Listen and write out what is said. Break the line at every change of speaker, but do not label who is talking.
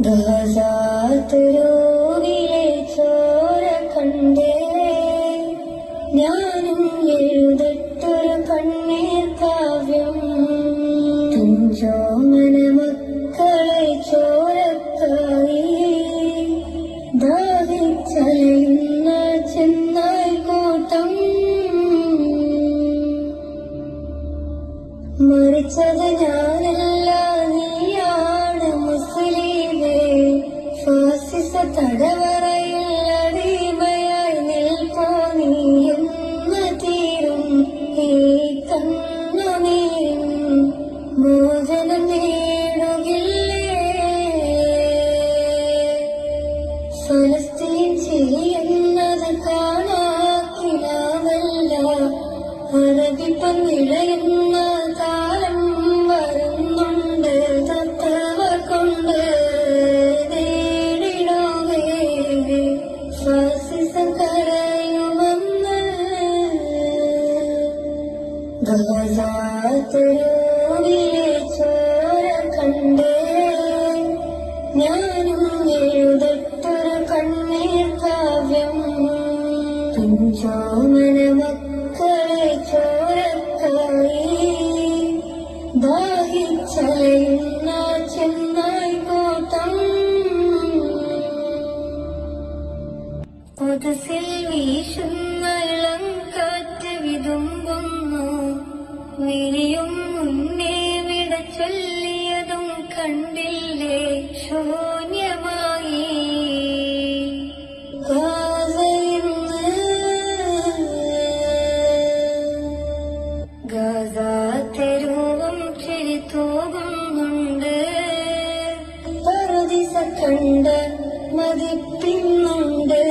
ഗസാത്തുരോവിലെ ചോര കണ്ടേ. ഞാനും എഴുതട്ടൊരു കണ്ണീർ കാവ്യം. തുഞ്ചോമന മക്കളെ ചോരക്കായി ദാഹിച്ചലയുന്ന ചെന്നായി കൂട്ടം. മരിച്ചത് ഞാനല്ല തടവറയിൽ അടിമയായി നിൽപ്പോ നീ എന്ന് തീരും. ഈ കണ്ണുനീരും മോചനം നേടുകില്ലേ? ചെയ്യുന്നത് കാണാക്കിനാവല്ല അറബിപ്പം നിളയുന്ന ഗസാത്തരോവിലെ ചോര കണ്ടേ. ഞാനും എഴുതട്ടൊരു കണ്ണീർ കാവ്യം. പിഞ്ചോമന മക്കളെ ചോരക്കായി. ദാഹിച്ചലയുന്ന ചെന്നായി കൂട്ടം പുതുസിൽ വീശുന്ന വിളിയും മുന്നേ വിട ചൊല്ലിയതും കണ്ടില്ലേ? ശൂന്യമായി. തോകുന്നുണ്ട് ചിരി തൂകുന്നുണ്ട്. പറുദിസ കണ്ട് മതിപ്പിന്നുണ്ട്.